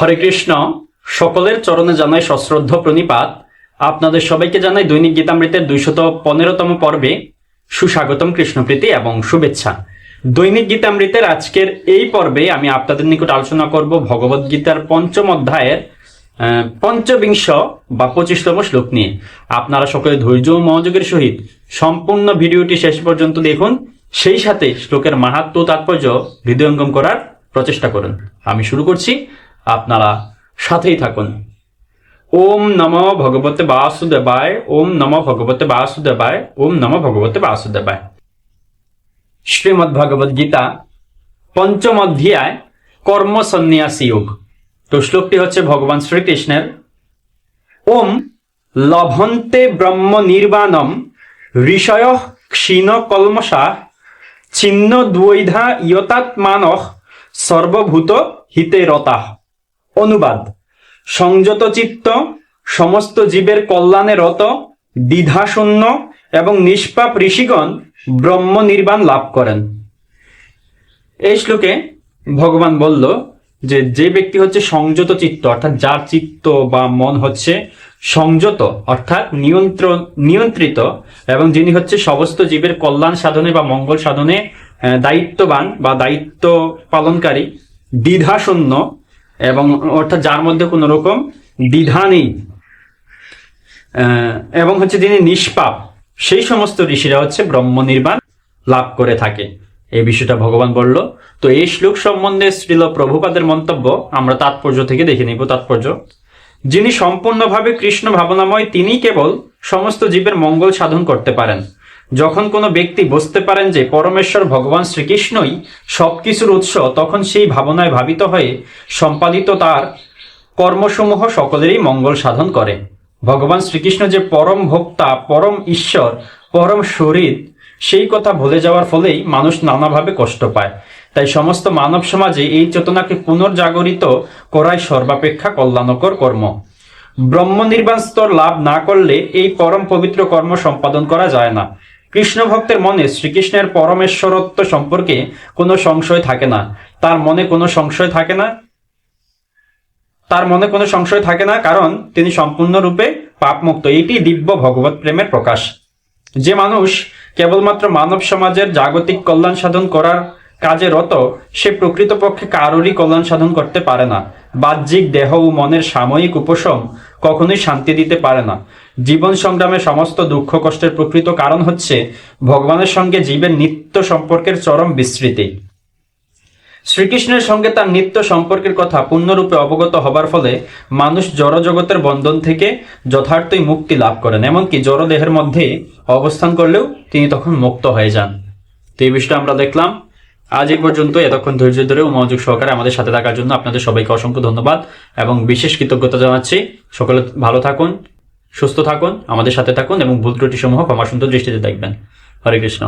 হরে কৃষ্ণ। সকলের চরণে জানাই সশ্রদ্ধ প্রণিপাত। আপনাদের সবাইকে জানাই দৈনিক গীতামৃতের দুইশত পনেরোতম পর্বে সুস্বাগতম কৃষ্ণপ্রীতি এবং শুভেচ্ছা। দৈনিক গীতামৃতের আজকের এই পর্বে আমি আপনাদের নিকট আলোচনা করব ভগবদ গীতার পঞ্চম অধ্যায়ের পঞ্চবিংশ বা পঁচিশতম শ্লোক নিয়ে। আপনারা সকলে ধৈর্য ও মনোযোগের সহিত সম্পূর্ণ ভিডিওটি শেষ পর্যন্ত দেখুন। সেই সাথে শ্লোকের মাহাত্ম তাৎপর্য হৃদয়ঙ্গম করার প্রচেষ্টা করুন। আমি শুরু করছি। আপনারা সাথেই থাকুন। ওম নম ভগবতে বাসুদেবায়, ওম নম ভগবতে বাসুদেবায়, ওম নম ভগবতে বাসুদেবায়। শ্রীমদ্ ভগবদ গীতা পঞ্চম অধ্যায় কর্ম সন্ন্যাসী যোগ। তো শ্লোকটি হচ্ছে ভগবান শ্রীকৃষ্ণের। ওম লভন্তে ব্রহ্ম নির্বাণম ঋষয় ক্ষীণ কলমসা ছিন্ন দ্বৈধা ইয়তাত্মান সর্বভূত হিতে রতাহ অনুবাদ। সংযত চিত্ত, সমস্ত জীবের কল্যাণে রত, দ্বিধাশূন্য এবং নিষ্পাপ ঋষিগণ ব্রহ্ম নির্বাণ লাভ করেন। এই শ্লোকে ভগবান বলল যে যে ব্যক্তি হচ্ছে সংযত চিত্ত, অর্থাৎ যার চিত্ত বা মন হচ্ছে সংযত, অর্থাৎ নিয়ন্ত্রণ নিয়ন্ত্রিত, এবং যিনি হচ্ছে সমস্ত জীবের কল্যাণ সাধনে বা মঙ্গল সাধনে দায়িত্ববান বা দায়িত্ব পালনকারী, দ্বিধাশূন্য এবং অর্থাৎ যার মধ্যে কোনো রকম দ্বিধা নেই এবং হচ্ছে যিনি নিষ্পাপ, সেই সমস্ত ঋষিরা হচ্ছে ব্রহ্ম নির্বাণ লাভ করে থাকে। এই বিষয়টা ভগবান বলল, তো এই শ্লোক সম্বন্ধে শ্রীল প্রভুপাদের মন্তব্য আমরা তাৎপর্য থেকে দেখে নিব, তাৎপর্য। যিনি সম্পূর্ণভাবে কৃষ্ণ ভাবনাময় তিনি কেবল সমস্ত জীবের মঙ্গল সাধন করতে পারেন। যখন কোনো ব্যক্তি বুঝতে পারেন যে পরমেশ্বর ভগবান শ্রীকৃষ্ণই সবকিছুর উৎস, তখন সেই ভাবনায় ভাবিত হয়ে সম্পাদিত তার কর্মসমূহ সকলেরই মঙ্গল সাধন করে ভগবান শ্রীকৃষ্ণ যে পরম ভোক্তা, পরম ঈশ্বর, পরম শরীর, সেই কথা ভুলে যাওয়ার ফলেই মানুষ নানাভাবে কষ্ট পায়। তাই সমস্ত মানব সমাজে এই চেতনাকে পুনর্জাগরিত করাই সর্বাপেক্ষা কল্যাণকর কর্ম। ব্রহ্ম নির্বাণ স্তর লাভ না করলে এই পরম পবিত্র কর্ম সম্পাদন করা যায় না। কৃষ্ণ ভক্তের মনে শ্রীকৃষ্ণের পরমেশ্বরত্ব সম্পর্কে কোনো সংশয় থাকে না। তার মনে কোনো সংশয় থাকে না। তার মনে কোনো সংশয় থাকে না, কারণ তিনি সম্পূর্ণরূপে পাপমুক্ত। এটি দিব্য ভগবত প্রেমের প্রকাশ। যে মানুষ কেবলমাত্র মানব সমাজের জাগতিক কল্যাণ সাধন করার কাজে রত, সে প্রকৃতপক্ষে কারোরই কল্যাণ সাধন করতে পারে না। বাহ্যিক দেহ ও মনের সাময়িক উপশম কখনোই শান্তি দিতে পারে না। জীবন সংগ্রামে সমস্ত দুঃখ কষ্টের প্রকৃত কারণ হচ্ছে ভগবানের সঙ্গে জীবের নিত্য সম্পর্কের চরম বিস্তৃতি। শ্রীকৃষ্ণের সঙ্গে তার নিত্য সম্পর্কের কথা পূর্ণরূপে অবগত হবার ফলে মানুষ জড়জগতের বন্ধন থেকে যথার্থই মুক্তি লাভ করেন। এমনকি জড় দেহের মধ্যে অবস্থান করলেও তিনি তখন মুক্ত হয়ে যান। তো এই বিষয়টা আমরা দেখলাম। আজ এই পর্যন্ত এতক্ষণ ধৈর্য ধরে মনোযোগ সহকারে আমাদের সাথে থাকার জন্য আপনাদের সবাইকে অসংখ্য ধন্যবাদ এবং বিশেষ কৃতজ্ঞতা জানাচ্ছি। সকলে ভালো থাকুন, সুস্থ থাকুন, আমাদের সাথে থাকুন এবং ভুল ত্রুটি সমূহ ক্ষমা সুন্দর দৃষ্টিতে দেখবেন। হরে কৃষ্ণ।